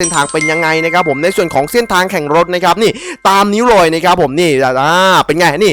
เส้นทางเป็นยังไงนะครับผมในส่วนของเส้นทางแข่งรถนะครับนี่ตามนิ้วเลยนะครับผมนี่อ่าเป็นไงนี่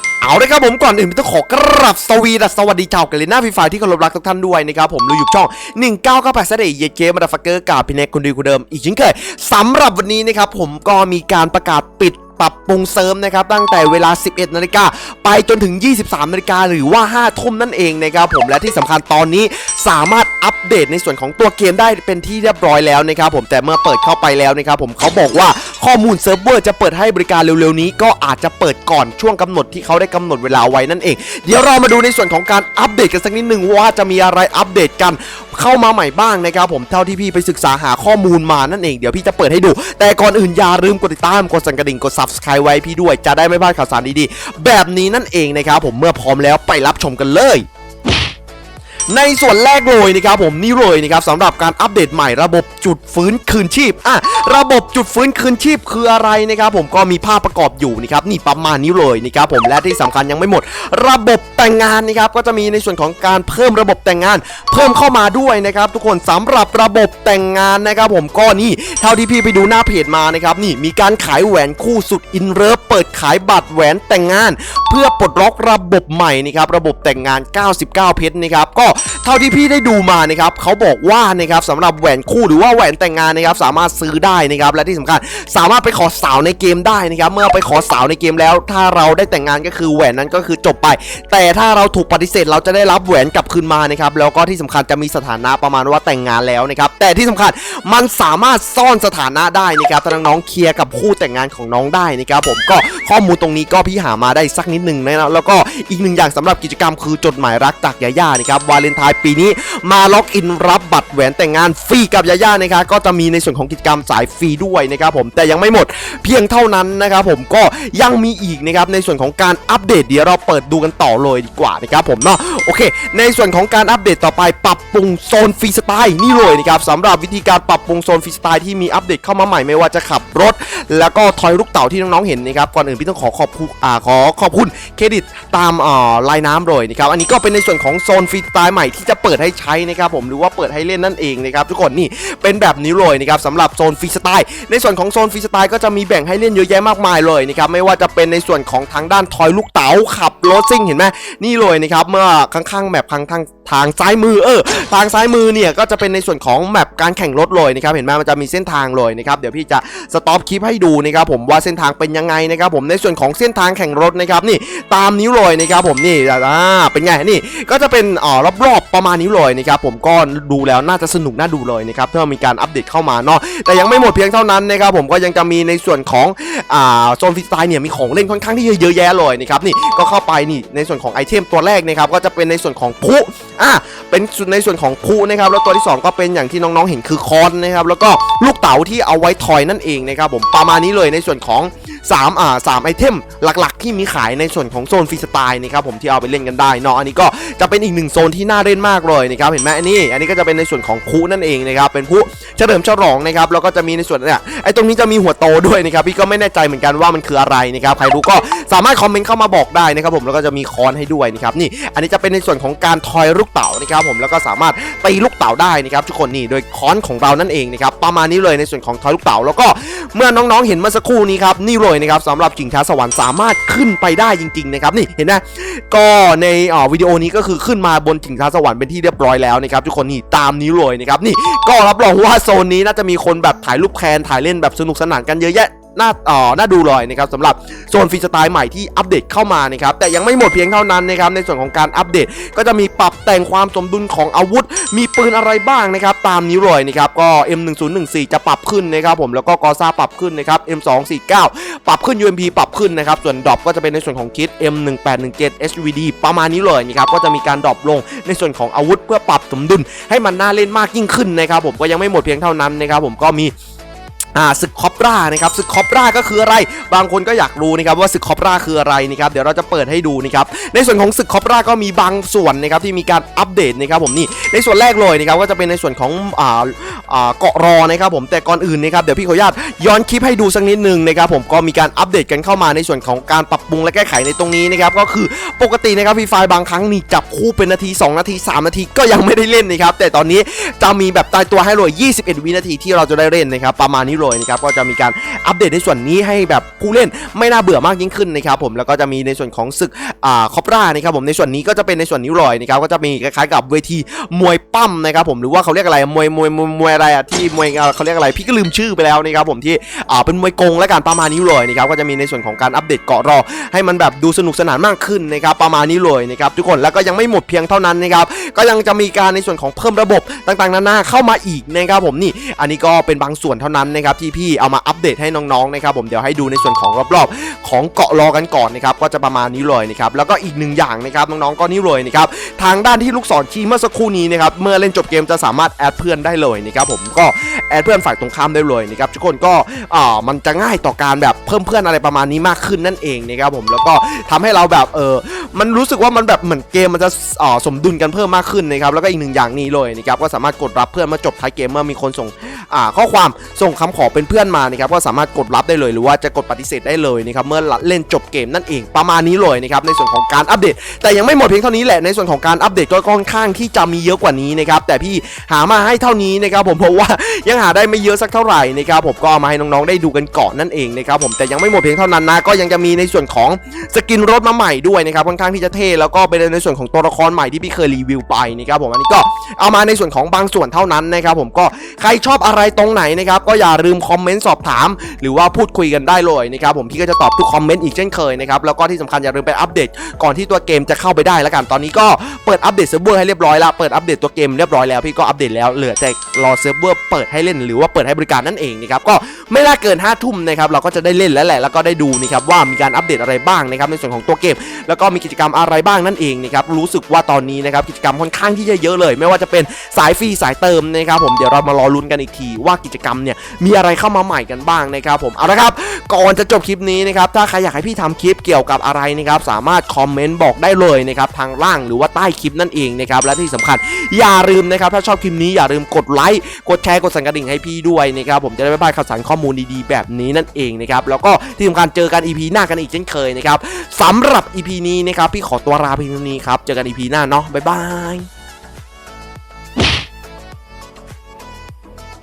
เอาเลยครับผมก่อนอื่นต้องขอกราบสวีดัสสวัสดีชาวกันเลยหน้าฟีไฟที่เคารพรักทุกท่านด้วยนะครับผมรู้อยู่ช่อง 1998ซะดย์เยเกมมาดฟักเกอร์กับพี่เน็กคนดีคนเดิมอีกเช่นเคยสำหรับวันนี้นะครับผมก็มีการประกาศปิดปรับปรุงเสริมนะครับตั้งแต่เวลา 11 นาฬิกาไปจนถึง 23 นาฬิกาหรือว่า 5 ทุ่มนั่นเองนะครับผมและที่สำคัญตอนนี้สามารถอัปเดตในส่วนของตัวเกมได้เป็นที่เรียบร้อยแล้วนะครับผมแต่เมื่อเปิดเข้าไปแล้วนะครับผมเขาบอกว่า ข้อมูลเซิร์ฟเวอร์จะเปิดให้บริการเร็วๆนี้ ก็อาจจะเปิดก่อนช่วงกำหนดที่เขาได้กำหนดเวลาไว้นั่นเอง เดี๋ยวเรามาดูในส่วนของการอัปเดตกันสักนิดหนึ่งว่าจะมีอะไรอัปเดตกันเข้ามาใหม่บ้างนะครับผมเท่าที่พี่ไปศึกษาหาข้อมูลมานั่นเองเดี๋ยวพี่จะเปิดให้ดู แต่ก่อนอื่นอย่าลืมกดติดตามกดสั่นกระดิ่งกด subscribe ไว้พี่ด้วยจะได้ไม่พลาดข่าวสารดีๆแบบนี้นั่นเองนะครับผมเมื่อพร้อมแล้วไปรับชมกันเลย ในส่วนแรกเลยนะครับผมนี่เลยนะครับสำหรับการอัปเดตใหม่ระบบจุดฟื้นคืนชีพอะระบบจุดฟื้นคืนชีพคืออะไรนะครับผมก็มีภาพประกอบอยู่นะครับนี่ประมาณนี้เลยนะครับผมและที่สำคัญยังไม่หมด ระบบแต่งงานนะครับก็จะมีในส่วนของการเพิ่มระบบแต่งงาน เพิ่มเข้ามาด้วยนะครับทุกคนสำหรับระบบแต่งงานนะครับผมก็นี่เท่าที่พี่ไปดูหน้าเพจมานะครับนี่มีการขายแหวนคู่สุดอินเลิฟเปิดขายบัตรแหวนแต่งงาน เพื่อปลดล็อกระบบใหม่นะครับระบบแต่งงาน 99 เพชรนะครับก็เท่าที่พี่ได้ดูมานะครับเขาบอกว่านะครับสำหรับแหวนคู่หรือว่าแหวนแต่งงานนะครับสามารถซื้อได้นะครับและที่สำคัญสามารถไปขอสาวในเกมได้นะครับเมื่อไปขอสาวในเกมแล้ว ถ้าเราได้แต่งงานก็คือแหวนนั้นก็คือจบไป แต่ถ้าเราถูกปฏิเสธเราจะได้รับแหวนกลับคืนมานะครับแล้วก็ที่สำคัญจะมีสถานะประมาณว่าแต่งงานแล้วนะครับแต่ที่สำคัญมันสามารถซ่อนสถานะได้นะครับถ้าน้องเคลียร์กับคู่แต่งงานของน้องได้นะครับผมก็ ข้อมูลตรงนี้ก็พี่หามาได้สักนิดหนึ่งนะแล้วก็อีกหนึ่งอย่างสำหรับกิจกรรมคือจดหมายรักจากยาย่านะครับวาเลนไทน์ปีนี้มาล็อกอินรับบัตรแหวนแต่งงานฟรีกับยาย่านะครับก็จะมีในส่วนของกิจกรรมสายฟรีด้วยนะครับผมแต่ยังไม่หมดเพียงเท่านั้นนะครับผมก็ยังมีอีกนะครับในส่วนของการอัปเดตเดี๋ยวเราเปิดดูกันต่อเลยดีกว่านะครับผมเนาะโอเค ในส่วนของการอัปเดตต่อไปปรับปรุงโซนฟรีสไตล์นี่เลยนะครับสำหรับวิธีการปรับปรุงโซนฟรีสไตล์ที่มีอัปเดตเข้ามาใหม่ไม่ว่าจะขับรถ แล้วก็ทอยลูกเต่าที่น้องๆเห็นนะครับก่อนอื่นพี่ต้องขอขอบคุณอ่าขอขอบคุณเครดิตตามอ่าลายน้ำเลยนะครับอันนี้ก็เป็นในส่วนของโซนฟรีสไตล์ใหม่ที่จะเปิดให้ใช้นะครับผมหรือว่าเปิดให้เล่นนั่นเองนะครับทุกคนนี่เป็นแบบนี้เลยนะครับสำหรับโซนฟรีสไตล์ในส่วนของโซนฟรีสไตล์ก็จะมีแบ่งให้เล่นเยอะแยะมากมายเลยนะครับไม่ว่าจะเป็นในส่วนของทางด้านทอยลูกเต๋าขับรถซิ่งเห็นไหมนี่เลยนะครับเมื่อข้างๆแมปข้างทางทางซ้ายมือเออทางซ้ายมือเนี่ยก็จะเป็นในส่วนของแมปการแข่งรถเลยนะครับเห็นไหมมันจะมีเส้นทางเลยนะครับเดี๋ยวพี่จะสต็อปคลิปให้ดูนะครับผมว่าเส้นทางเป็นยังไงนะครับผมในส่วนของเส้นทางแข่งรถนะครับนี่ตามนิ้วเลยนะครับผมนี่อ่าเป็นไงนี่ก็จะเป็นอ่ารอบๆประมาณนี้เลยนะครับผมก็ดูแล้วน่าจะสนุกน่าดูเลยนะครับเพื่อมีการอัปเดตเข้ามาเนาะแต่ยังไม่หมดเพียงเท่านั้นนะครับผมก็ยังจะมีในส่วนของอ่าโซนฟรีสไตล์เนี่ยมีของเล่นค่อนข้างที่จะเยอะแยะเลยนะครับนี่ก็เข้าไปนี่ในส่วนของไอเทมตัวแรกนะครับก็จะเป็นในส่วนของพุอะเป็นในส่วนของพุนะครับแล้วตัวที่สองก็เป็นอย่างที่น้องๆเห็นคือคอนนะครับแล้วก็ลูกเต๋าที่เอาไว้ทอยนั่นเองนะครับผมประมาณนี้เลยในส่วนของ 3อ่าสามไอเทมหลักๆ ที่มีขายในส่วนของโซนฟรีสไตล์นะครับผมที่เอาไปเล่นกันได้เนาะอันนี้ก็จะเป็นอีกหนึ่งโซนที่น่าเล่นมากเลยนะครับเห็นไหมอันนี้ อันนี้ก็จะเป็นในส่วนของคุนั่นเองนะครับเป็นผู้เฉลิมฉลองนะครับแล้วก็จะมีในส่วนเนี่ยไอตรงนี้จะมีหัวโตด้วยนะครับพี่ก็ไม่แน่ใจเหมือนกันว่ามันคืออะไรนะครับใครรู้ก็สามารถคอมเมนต์เข้ามาบอกได้นะครับผมแล้วก็จะมีคอนให้ด้วยนะครับนี่ อันนี้จะเป็นในส่วนของการทอยลูกเต๋านะครับผมแล้วก็สามารถตีลูกเต๋าได้นะครับทุกคนนี่โดยคอนของเรานั่นเองนะครับประมาณนี้เลยในส่วนของทอยลูกเต๋าแล้วก็เมื่อน้องๆเห็นเมื่อสักครู่นี้ครับนี่เลยนะครับสำหรับกิ่งช้าสวรรค์สามารถขึ้นไปได้จริงๆนะครับนี่เห็นไหมก็ในอ่อวิดีโอนี้ก็คือขึ้นมาบนกิ่งช้าสวรรค์เป็นที่เรียบร้อยแล้วนะครับทุกคนนี่ตามนี้เลยนะครับนี่ก็รับรองว่าโซนนี้น่าจะมีคนแบบถ่ายรูปแคนถ่ายเล่นแบบสนุกสนานกันเยอะแยะ น่าเอ่อน่าดูเลยนะครับสำหรับโซนฟรีสไตล์ใหม่ที่อัปเดตเข้ามานะครับแต่ยังไม่หมดเพียงเท่านั้นนะครับในส่วนของการอัปเดตก็จะมีปรับแต่งความสมดุลของอาวุธ มีปืนอะไรบ้างนะครับตามนี้เลยนะครับก็ M1014 จะปรับขึ้นนะครับผมแล้วก็กอซ่าปรับขึ้นนะครับ M249 ปรับขึ้น UMP ปรับขึ้นนะครับส่วนดรอปก็จะเป็นในส่วนของคิด M1817 HVD ประมาณนี้เลยนะครับก็จะมีการดรอปลงในส่วนของอาวุธ เพื่อปรับสมดุลให้มันน่าเล่นมากยิ่งขึ้นนะครับผมก็ยังไม่หมดเพียงเท่านั้นนะครับผมก็มี อ่าศึกคอปรานะครับศึกคอปราก็คืออะไร บางคนก็อยากรู้นะครับว่าศึกคอปราคืออะไรนะครับเดี๋ยวเราจะเปิดให้ดูนะครับในส่วนของศึกคอปราก็มีบางส่วนนะครับที่มีการอัปเดตนะครับผมนี่ในส่วนแรกเลยนะครับก็จะเป็นในส่วนของอ่าอ่า เกาะรอนะครับผมแต่ก่อนอื่นนะครับเดี๋ยวพี่ขออนุญาตย้อนคลิปให้ดูสักนิดนึงนะครับผมก็มีการอัปเดตกันเข้ามาในส่วนของการปรับปรุงและแก้ไขในตรงนี้นะครับก็คือปกตินะครับฟรีไฟบางครั้งนี่จับคู่เป็นนาที 2 นาที 3 นาทีก็ยังไม่ได้เล่นนะครับแต่ตอนนี้จะมีแบบตายตัวให้เลย 21 วินาทีที่เราจะได้เล่นนะครับประมาณนี้เลยนะครับก็จะมีการอัปเดตในส่วนนี้ให้แบบผู้เล่นไม่น่าเบื่อมากยิ่งขึ้นนะครับผมแล้วก็จะมีในส่วนของศึกอ่าคอปรานะครับผมในส่วนนี้ก็จะเป็นในส่วนนี้เลยนะครับก็จะมีคล้ายๆกับเวทีมวยปั้มนะครับผมหรือว่าเขาเรียกอะไรมวยมวยมวยอะไรอะที่มวยเอ่อเขาเรียกอะไรพี่ก็ลืมชื่อไปแล้วนะครับผมที่อ่าเป็นมวยกงและการประมาณนี้เลยนะครับก็จะมีในส่วนของการอัปเดตเกาะรอ ให้มันแบบดูสนุกสนานมากขึ้นนะครับประมาณนี้เลยนะครับทุกคนแล้วก็ยังไม่หมดเพียงเท่านั้นนะครับก็ยังจะมีการในส่วนของเพิ่มระบบต่างๆนานาเข้ามาอีกนะครับผมนี่อันนี้ก็เป็นบางส่วนเท่านั้นนะครับที่พี่เอามาอัปเดตให้น้องๆนะครับผมเดี๋ยวให้ดูในส่วนของรอบๆ ของเกาะรอกันก่อนนะครับก็จะประมาณนี้เลยนะครับแล้วก็อีกหนึ่งอย่างนะครับน้องๆก็นี่เลยนะครับทางด้านที่ลูกศรชี้เมื่อสักครู่นี้นะครับเมื่อเล่นจบเกมจะสามารถแอดเพื่อนได้เลยนะครับผมก็แอดเพื่อนฝ่ายตรงข้ามได้เลยนะครับทุกคนก็อ่ามันจะง่ายต่อการแบบเพิ่มเพื่อนอะไรประมาณนี้มากขึ้นนั่นเองนะครับผมแล้วก็ทำให้เราแบบเออมันรู้สึกว่ามันแบบเหมือนเกมมันจะอ่าสมดุลกันเพิ่มมากขึ้นนะครับแล้วก็อีกหนึ่งอย่างนี้เลยนะครับก็สามารถกดรับเพื่อนเมื่อจบท้ายเกมเมื่อมีคนส่ง ข้อความส่งคำขอเป็นเพื่อนมานะครับก็สามารถกดรับได้เลยหรือว่าจะกดปฏิเสธได้เลยนะครับเมื่อเล่นจบเกมนั่นเองประมาณนี้เลยนะครับในส่วนของการอัปเดต แต่ยังไม่หมดเพียงเท่านี้แหละในส่วนของการอัปเดตก็ค่อนข้างที่จะมีเยอะกว่านี้นะครับแต่พี่หามาให้เท่านี้นะครับผมเพราะว่ายังหาได้ไม่เยอะสักเท่าไหร่นะครับผมก็เอามาให้น้องๆได้ดูกันก่อนนั่นเองนะครับผมแต่ยังไม่หมดเพียงเท่านั้นนะก็ยังจะมีในส่วนของสกินรถมาใหม่ด้วยนะครับค่อนข้างที่จะเท่แล้วก็เป็นในส่วนของตัวละครใหม่ที่พี่เคยรีวิวไปนะครับผมอันนี้ก็เอามาในส่วนของบางส่วนเท่านั้นนะครับผมก็ใครชอบอะไรตรงไหนนะครับก็อย่าลืมคอมเมนต์สอบถาม หรือว่าพูดคุยกันได้เลยนะครับผมพี่ก็จะตอบทุกคอมเมนต์อีกเช่นเคยนะครับแล้วก็ที่สำคัญอย่าลืมไปอัปเดต ก่อนที่ตัวเกมจะเข้าไปได้แล้วกันตอนนี้ก็เปิดอัปเดตเซิร์ฟเวอร์ให้เรียบร้อยแล้วเปิดอัปเดตตัวเกมเรียบร้อยแล้วพี่ก็อัปเดตแล้วเหลือแต่รอเซิร์ฟเวอร์เปิดให้เล่นหรือว่าเปิดให้บริการนั่นเองนะครับก็ ไม่น่าเกิน5้าทุ่มนะครับเราก็จะได้เล่นแล้วแหละแล้วก็ได้ดูนะครับว่ามีการอัปเดตอะไรบ้างนะครับในส่วนของตัวเกมแล้วก็มีกิจกรรมอะไรบ้างนั่นเองนะครับรู้สึกว่าตอนนี้นะครับกิจกรรมค่อนข้างที่จะเยอะเลย ไม่ว่าจะเป็นสายฟรีสายเติมนะครับผมเดี๋ยวเรามารอลุ้นกันอีกทีว่ากิจกรรมเนี่ยมีอะไรเข้ามาใหม่กันบ้างนะครับผมเอาละครับก่อนจะจบคลิปนี้นะครับถ้าใครอยากให้พี่ทำคลิปเกี่ยวกับอะไรนะครับสามารถคอมเมนต์บอกได้เลยนะครับทางล่างหรือว่าใต้คลิปนั่นเองนะครับและที่สำคัญอย่าลืมนะครับถ้าชอบคลิปนี้อย่าลืมกดไลค์กดแชร์กดสั่นกระดิ่งให้พี่ด้วยนะครับผมจะได้ไม่พลาดข่าวสารข้อมูลดีๆ แบบนี้นั่นเองนะครับแล้วก็ที่สำคัญเจอกัน EP หน้ากันอีกเช่นเคยนะครับสำหรับ EP นี้นะครับพี่ขอตัวลาเพียงเท่านี้ครับเจอกัน EP หน้าเนาะบ๊ายบาย